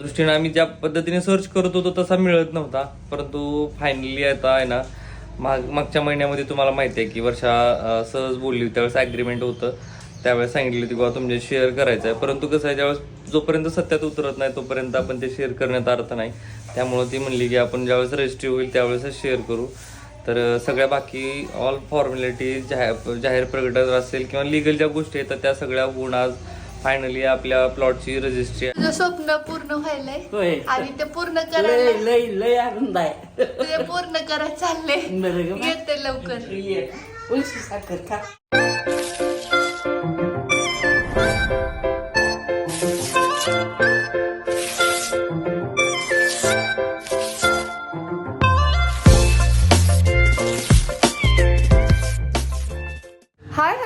दृष्टीने आम्ही ज्या पद्धतीने सर्च करत होतो तसा मिळत नव्हता. परंतु फायनली आता आहे ना माग मागच्या महिन्यामध्ये तुम्हाला माहिती आहे की वर्षा सहज बोलली त्यावेळेस ॲग्रीमेंट होतं. त्यावेळेस सांगितली होती बाबा तुमचे शेअर करायचं आहे. परंतु कसं आहे ज्यावेळेस जोपर्यंत सत्यात उतरत नाही तोपर्यंत आपण ते शेअर करण्यात अर्थ नाही. त्यामुळं ती म्हणली की आपण ज्यावेळेस रजिस्ट्री होईल त्यावेळेसच शेअर करू. तर सगळ्या बाकी ऑल फॉर्मॅलिटी जाहीर जाहीर प्रकटन असेल किंवा लिगल ज्या गोष्टी येतात त्या सगळ्या होऊन आज फायनली आपल्या प्लॉटची रजिस्ट्री तुझं स्वप्न पूर्ण व्हायलंय. होय. आणि ते पूर्ण लय करायला लय लय आनंद आहे. पूर्ण करायला चालले बरं का बा? येते लवकर. ये. उलशी साखर खा.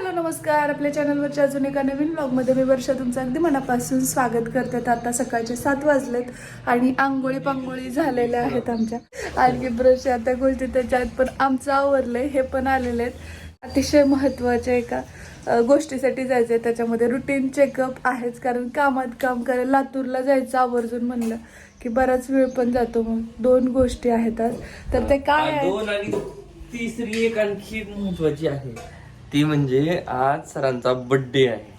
हॅलो नमस्कार. आपल्या चॅनलवरच्या अजून एका नवीन ब्लॉगमध्ये मी वर्षा तुमचं अगदी मनापासून स्वागत करते. तर आता सकाळचे सात वाजलेत आणि आंघोळी पांघोळी झालेल्या आहेत आमच्या. आणखी ब्रश आता गोष्टी त्याच्यात पण आमचं आवरलंय हे पण आलेले आहेत. अतिशय महत्त्वाच्या एका गोष्टीसाठी जायचं आहे त्याच्यामध्ये रुटीन चेकअप आहेच कारण कामात काम करायला लातूरला जायचं आवर्जून म्हणलं की बराच वेळ पण जातो मग. दोन गोष्टी आहेत आज. तर ते काय आहे तिसरी एक आणखी महत्वाची आहे. ती म्हणजे आज सरांचा बर्थडे आहे.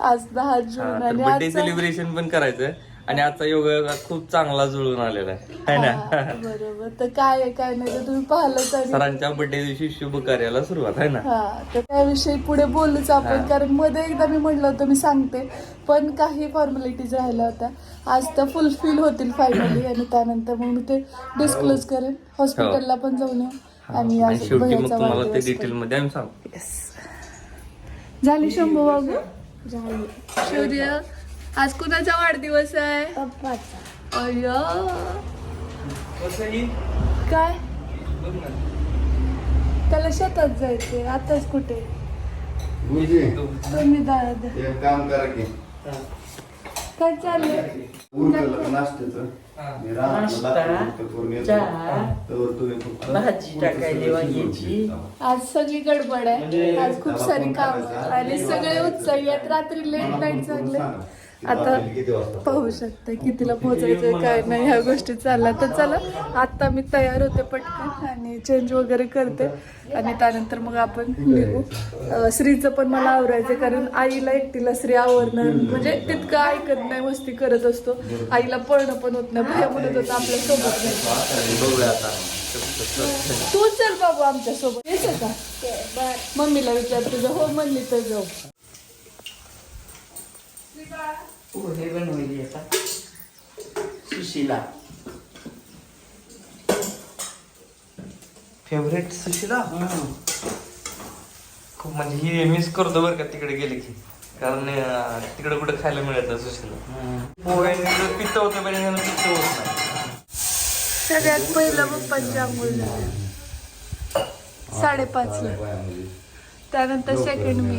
आज दहा जून आणि बर्थडे आजचा- सेलिब्रेशन पण करायचंय. आणि आजचा योगा खूप चांगला जुळून आलेला आहे. है ना? हा, बरोबर. तर काय आहे काय नाही तर तुम्ही पाहिलंच आणि सरांच्या बर्थडे दिवशी शुभ कार्याला सुरुवात आहे ना? हा तर त्याविषयी पुढे बोलूच आपण कारण मध्ये एकदा मी म्हटलं होतं मी सांगते. पण काही फॉर्मॅलिटीज राहिल्या होत्या. आज त्या फुलफिल होतील फायनली आणि त्यानंतर मग मी ते डिस्क्लोज करेन. हॉस्पिटलला पण जाऊन येऊ. आणि आज शेवटी मग भैयाचा तुम्हाला ते वाढदिवस डिटेल. मध्ये आम्ही सांगू. झाली शंभू बाबू? झाली. सूर्य आज कुणाचा वाढदिवस आहे? अय्या. काय? त्याला शेतात जायचंय. आताच कुठे? गुरुजी तुम्ही दादा एक काम करा की. काय चाललंय? नाश्त्याचं. मी. चहा. भाजी टाकायली वांग्याची. आज सगळी गडबड आहे. आज खूप सारी काम आणि सगळे उत्साही आहेत. रात्री लेट नाईट चालले आता पाहू शकता कितीला पोहोचायचंय काय नाही ह्या गोष्टी चालल्या. तर चला आता मी तयार होते पटकन आणि चेंज वगैरे करते. आणि त्यानंतर मग आपण निघू. श्रीचं पण मला आवरायचं कारण आईला एकटीला श्री आवरणं म्हणजे तितकं ऐकत नाही मस्ती करत असतो. आईला पळणं पण होत नाही. भया म्हणत होतं आपल्यासोबत नाही. बघूया आता तू चल बाबू आमच्यासोबत का? मम्मीला विचार तुझं. हो म्हणली तर जाऊ. पोहे बनवली आता. सुशीला. फेवरेट सुशिला? हं. खूप म्हणजे ही मिस करतो बरं का तिकडे गेले की. कारण अं, तिकडे कुठे खायला मिळत नाही सुशिला. हं. पोह्याने पित्त होतं पण ह्यानं पित्त होत नाही. सगळ्यात पहिलं पप्पांची आंघोळ झाली साडेपाचला त्यानंतर सेकंड मी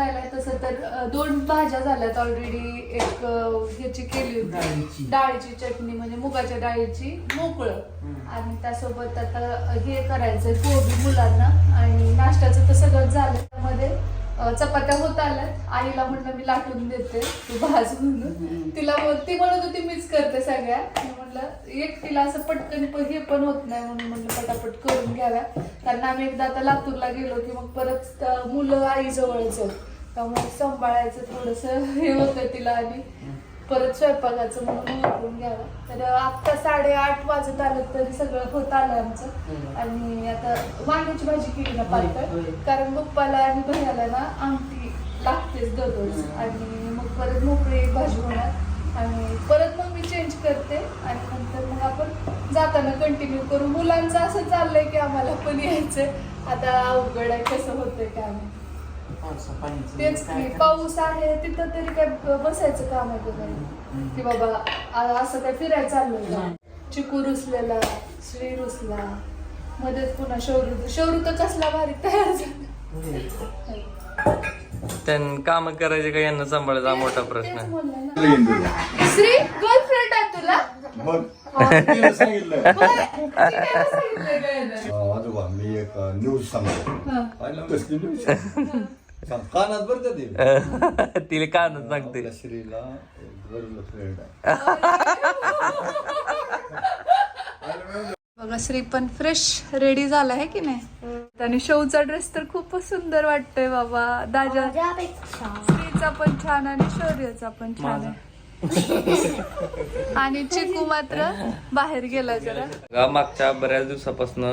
राहिलाय तसं तर दोन भाज्या झाल्यात ऑलरेडी एक ह्याची केली. होती. डाळीची. चटणी म्हणजे मुगाच्या डाळीची मोकळं. आणि त्यासोबत आता हे करायचंय कोबी मुलांना. आणि नाश्त्याचं तर सगळं झालं. त्यामध्ये अं, चपात्या होत आल्यात. आईला म्हटलं मी लाटून देते. तू भाज म्हणून. तिला ती म्हणत होती मीच करते सगळ्या. मी म्हटलं एकटीला असं पटकन प- हे पण होत नाही म्हणून म्हटलं पटापट करून घ्याव्या. कारण आम्ही एकदा आता लातूरला गेलो की मग परत मुलं आईजवळच आहेत. त्यामुळे सांभाळायचं थोडस हे होतं तिला आणि परत स्वयंपाकाचं म्हणून उठून घ्यावं. तर आत्ता साडेआठ वाजत आलं तरी सगळं होत आलं आमचं. आणि आता वांग्याची भाजी केली ना होय. कारण पप्पाला आणि भैयाला ना आमटी लागतेच दररोज. आणि मग परत मोकळी एक भाजी होणार. आणि परत मग मी चेंज करते. आणि नंतर मग आपण जाताना कंटिन्यू करू. मुलांचं असं चाललंय की आम्हाला पण यायचंय. आता अवघड आहे कसं होतंय काय तेच की पाऊस आहे तिथं तरी काय बसायचं काम आहे का नाही? की बाबा आ- असं काय फिरायचं चाललं का? चिकू रुसलेला श्री रुसला मध्येच पुन्हा शौरू शौरू तर कसला भारी तयार झाला. त्यां काम करायचे का यांना सांभाळायचा? हा मोठा प्रश्न तेच आहे. म्हणलं ना. श्री गर्लफ्रेंड आहे तुला? मग तिला सांगितलं. तिने सांगितलं काय नाही. अं, आजोबा मी एक न्यूज सांगतो. हा. पाहिलं कसली न्यूज कानात बरं का ते? तिला कानच सांगते. आपल्या श्रीला एक गर्लफ्रेंड आहे. बघा श्री पण फ्रेश रेडी झाला आहे की नाही? आणि शौचा ड्रेस तर खूपच सुंदर वाटतोय बाबा. दाजा श्रीचा पण छान आणि शौर्यचा पण छान आहे. आणि चिकू मात्र बाहेर गेला जरा. मागच्या बऱ्याच दिवसापासून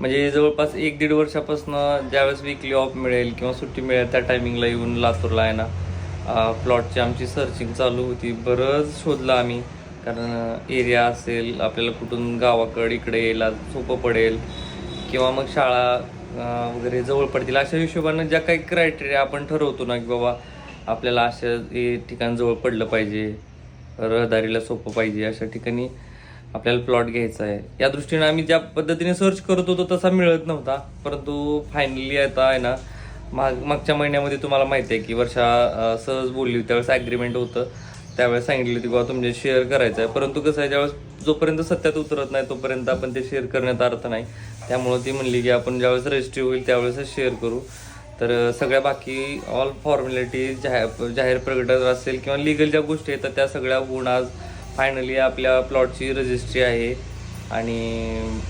म्हणजे जवळपास एक दीड वर्षापासून ज्यावेळेस विकली ऑफ मिळेल किंवा सुट्टी मिळेल त्या टायमिंगला येऊन लातूरला आहे ना प्लॉटची आमची सर्चिंग चालू होती. बरंच शोधलं आम्ही कारण एरिया असेल आपल्याला कुठून गावाकडे इकडे यायला सोपं पडेल. किंवा मग शाळा वगैरे जवळ पडतील. अशा हिशोबानं ज्या काही क्रायटेरिया आपण ठरवतो ना की बाबा आपल्याला अशा ठिकाण जवळ पडलं पाहिजे रहदारीला सोपं पाहिजे अशा ठिकाणी आपल्याला प्लॉट घ्यायचा आहे. या दृष्टीने आम्ही ज्या पद्धतीने सर्च करत होतो तसा मिळत नव्हता. परंतु फायनली आता आहे ना माग मागच्या महिन्यामध्ये तुम्हाला माहिती आहे की वर्षा सहज बोलली होती त्यावेळेस ॲग्रीमेंट होतं. त्यावेळेस सांगितली होती बाबा तुमचे शेअर करायचं आहे. परंतु कसं आहे ज्यावेळेस जोपर्यंत सत्यात उतरत नाही तोपर्यंत आपण ते शेअर करण्यात अर्थ नाही. त्यामुळं ती म्हणली की आपण ज्यावेळेस रजिस्ट्री होईल त्यावेळेसच शेअर करू. तर सगळ्या बाकी ऑल फॉर्मॅलिटी जाहीर जाहीर प्रकटन असेल किंवा लिगल ज्या गोष्टी आहेत तर त्या सगळ्या होऊन आज फायनली आपल्या प्लॉटची रजिस्ट्री आहे. आणि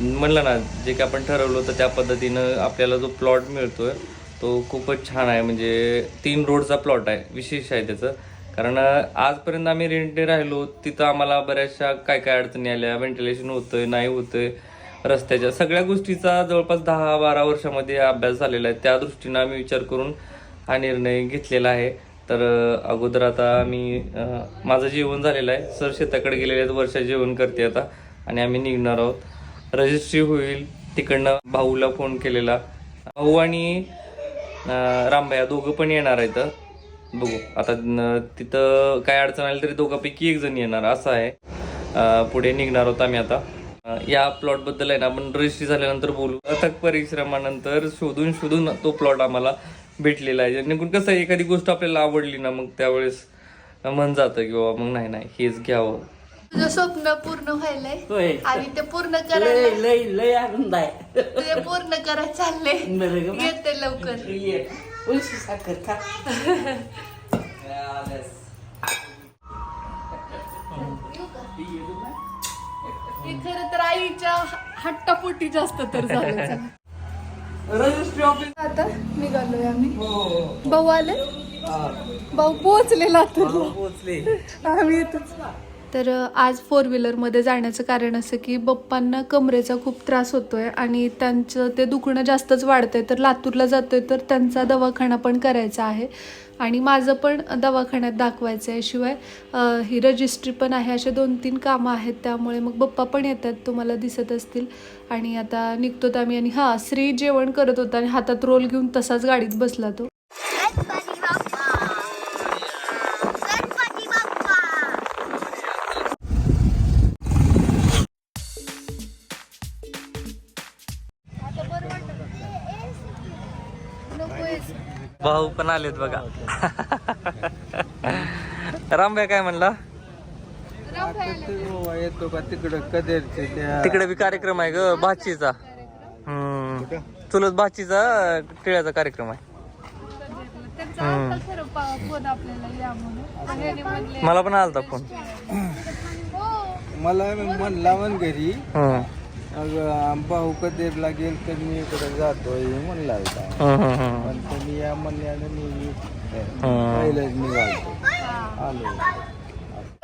म्हणलं ना जे काही आपण ठरवलं होतं त्या पद्धतीनं आपल्याला जो प्लॉट मिळतो आहे तो खूपच छान आहे. म्हणजे तीन रोडचा प्लॉट आहे विशेष आहे त्याचं. कारण आजपर्यंत आम्ही रेंटने राहिलो तिथं आम्हाला बऱ्याचशा काय काय अडचणी आल्या. व्हेंटिलेशन होतंय नाही होतंय रस्त्याच्या सगळ्या गोष्टीचा जवळपास दहा बारा वर्षामध्ये अभ्यास झालेला आहे. त्या दृष्टीनं आम्ही विचार करून हा निर्णय घेतलेला आहे. तर अगोदर आता आम्ही माझं जेवण झालेलं आहे. सर शेताकडे गेलेले आहेत वर्षा जेवण करते आता. आणि आम्ही निघणार आहोत. रजिस्ट्री होईल तिकडनं भाऊला फोन केलेला. भाऊ आणि अं, रामभया दोघं पण येणार आहेत. बघू आता तिथं काय अडचण आली तरी दोघांपैकी एक जण येणार असं आहे. पुढे निघणार आहोत आम्ही आता. या प्लॉटबद्दल आहे ना आपण रजिस्ट्री झाल्यानंतर बोलू. अथक परिश्रमानंतर शोधून शोधून तो प्लॉट आम्हाला भेटलेला आहे. जेणेकरून कसं आहे, एखादी गोष्ट आपल्याला आवडली ना मग त्यावेळेस मन जातं की बाबा मग नाही नाही हेच घ्यावं. तुझं स्वप्न पूर्ण व्हायलंय? होय. आणि ते पूर्ण लय करायला लय लय आनंद आहे. तुझे पूर्ण करायला चालले. बरं ग घेते लवकर. ये. उलशी साखर खा. हे खरं तर आईच्या हट्टापोटी जास्त तर झालं. रजिस्ट्री ऑफिस आता निघालोय आम्ही. भाऊ आले? भाऊ पोहोचले लातूरला पोहोचले. आम्ही येतोच. तर आज फोर व्हीलरमध्ये जाण्याचं कारण असं की बप्पांना कमरेचा खूप त्रास होतो आहे आणि त्यांचं ते दुखणं जास्तच वाढतंय. तर लातूरला जातो आहे तर त्यांचा दवाखाना पण करायचा आहे. आणि माझं पण दवाखान्यात दाखवायचं आहे. शिवाय ही रजिस्ट्री पण आहे. असे दोन तीन कामं आहेत. त्यामुळे मग बप्पा पण येतात. तुम्हाला दिसत असतील. आणि आता निघतो आम्ही आणि हां श्री जेवण करत होता आणि हातात रोल घेऊन तसाच गाडीत बसला तो. भाऊ पण आलेत बघा. रामभाई काय म्हणला? येतो का तिकडं त्या तिकडे बी कार्यक्रम आहे ग भाचीचा. हम्म. चुलत भाचीचा टिळ्याचा कार्यक्रम आहे. मला पण आलता फोन. मला म्हणला म्हण घरी. अगं भाऊ कदेरला गेल तर मी इकडे जातोय म्हणला होता. पण तुम्ही या म्हणल्यानं मी. पहिलंच निघालतो आलो.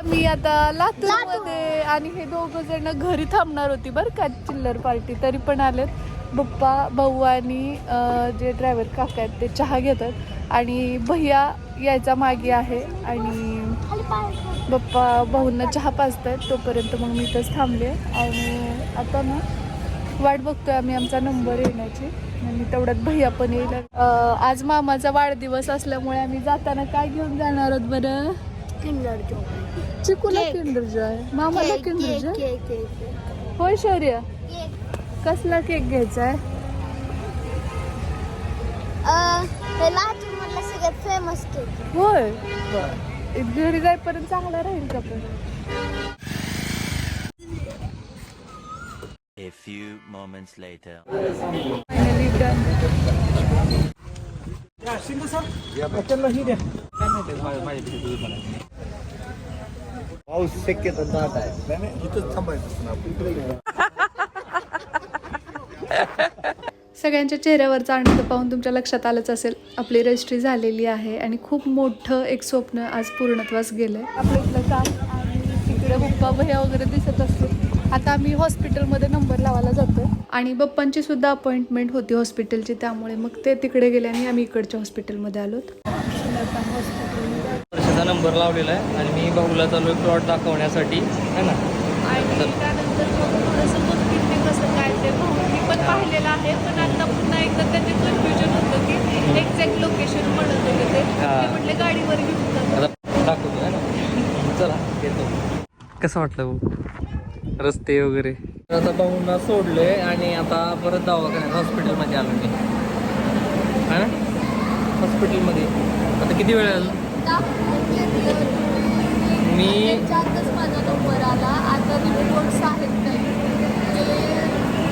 मी आता लातूरमध्ये आणि हे दोघ जण घरी थांबणार होती बरं का चिल्लर पार्टी. तरी पण आलेत. पप्पा भाऊ आणि जे ड्रायव्हर काका आहेत ते चहा घेतात. आणि भैया यायचा मागे आहे आणि पप्पा भाऊंना चहा पाजतायत तोपर्यंत मग मी इथंच थांबले. आणि आता ना वाट बघतोय आम्ही आमचा नंबर येण्याची. आणि तेवढ्यात भैया पण येईल आज मामाचा वाढदिवस असल्यामुळे आम्ही जाताना काय घेऊन जाणार आहोत बरं? चिकूला किंडर जॉय. मामाला किंडर जॉय? होय शौर्य. कसला केक घ्यायचा आहे? Famous cake. होय. घरी जाईपर्यंत चांगला राहील का पण A few moments later. Finally done. पाऊस शक्यता दाट आहे नाही, नाही, इथंच थांबायचं आपण इकडे गेलो. सगळ्यांच्या चेहऱ्यावरचा आनंद पाहून तुमच्या लक्षात आलंच असेल. आपली रजिस्ट्री झालेली आहे आणि खूप मोठं एक स्वप्न आज पूर्णत्वास गेलंय. आपलं इथलं काम आणि तिकडे पप्पा भैया वगैरे दिसत असते आता आम्ही हॉस्पिटलमध्ये नंबर लावायला जातोय. आणि बप्पांची सुद्धा अपॉइंटमेंट होती हॉस्पिटलची त्यामुळे मग ते तिकडे गेले आणि आम्ही इकडच्या हॉस्पिटलमध्ये आलोत वर्षाचा नंबर लावलेला आहे आणि मी भाऊला चालू आहे प्लॉट दाखवण्यासाठी है ना? आणि त्यानंतर मग थोडंसं कसं काय ते भाऊनी पण पाहिलेलं आहे. पण आता पुन्हा एकदा त्याचे कन्फ्युजन होतं की एक्झॅक्ट लोकेशन म्हणत होते ते. म्हटले गाडीवर घेऊन दाखवतो है चला येतो. कसं वाटलं भाऊ रस्ते वगैरे? आता भाऊंना सोडले आणि आता परत दवाखान्यात हॉस्पिटलमध्ये आलो मी. है? हॉस्पिटलमध्ये आता किती वेळ झाला मी आला आता रिपोर्ट्स आहेत काही ते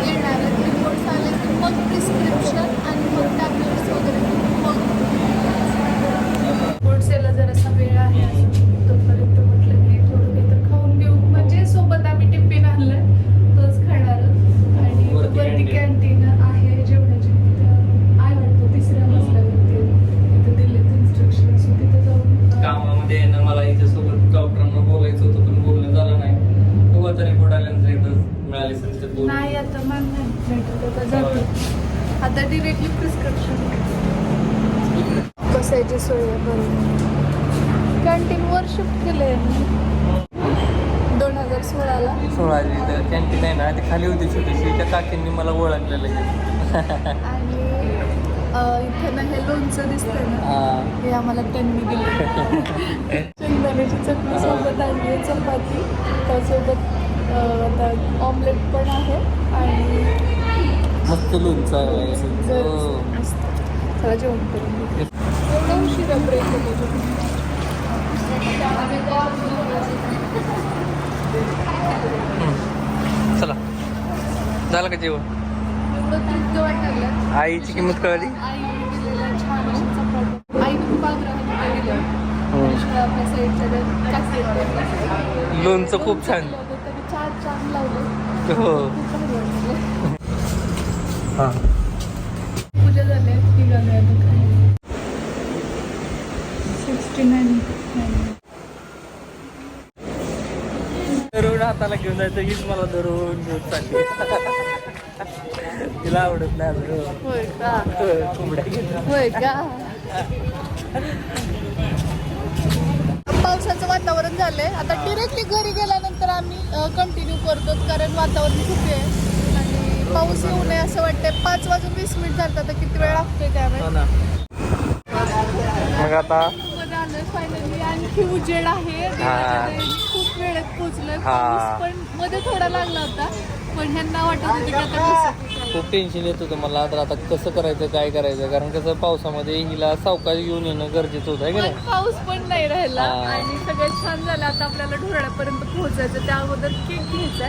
येणार आहेत रिपोर्ट्स आले की मग प्रिस्क्रिप्शन आणि मग टॅबलेट्स वगैरे मग रिपोर्ट्स यायला जरासा वेळ आहे अजून. तोपर्यंत म्हटलं की थोडं काही तर खाऊन घेऊ म्हणजे सोबत आम्ही टिफिन आणलंय आता डिरेक्टली प्रिस्क्रिप्शन बसायची सोय बरोबर कॅन्टीन वर शिफ्ट केलंय दोन हजार सोळाला. सोळा कॅन्टीन आहे ना ती खाली होती छोटीशी. त्या काकींनी मला ओळखलेलं आहे आणि इथे ना हे लोणचं दिसतंय ना हा. हे आम्हाला त्यांनी दिलं. शेंगदाण्याची चटणी सोबत आणली चपाती. त्यासोबत आता ऑमलेट पण आहे आणि मस्त लोणचं आहे. चला जेवण करून एवढा उशिरा ब्रेक होतो चला. झालं का जेवण? आईची किंमत कळली? हो. लोणचं खूप छान. हो. हां. पूजा झाली निघालोय आता सिक्स्टी नाईन हाताला घेऊन जायचं हीच मला धरून घेऊन चालली. तिला आवडत नाही होय का? कोंबड्या घेऊन होय का? पावसाचं वातावरण झालंय. आता डिरेक्टली घरी गेल्यानंतर आम्ही कंटिन्यू करतो कारण वातावरण खूप आहे. पाऊस येऊ नये असं वाटतंय. पाच वाजून वीस मिनिट झालं आता किती वेळ लागतोय हो त्यावेळेस ना. मग आता? फायनली आणखी उजेड आहे. खूप वेळेत पोहोचलोय. हा. पण मध्ये थोडा लागला होता पण ह्यांना वाटत होतं की आता खूप टेन्शन येत होतं मला. तर आता कसं करायचं काय करायचं? कारण कसं पावसामध्ये हिला सावकाश घेऊन येणं गरजेचं होतं आहे की नाही? पाऊस पण नाही राहिला. हा. आणि सगळं छान झालं. आता आपल्याला ढोरळ्यापर्यंत पोहोचायचं. त्या अगोदर केक घ्यायचा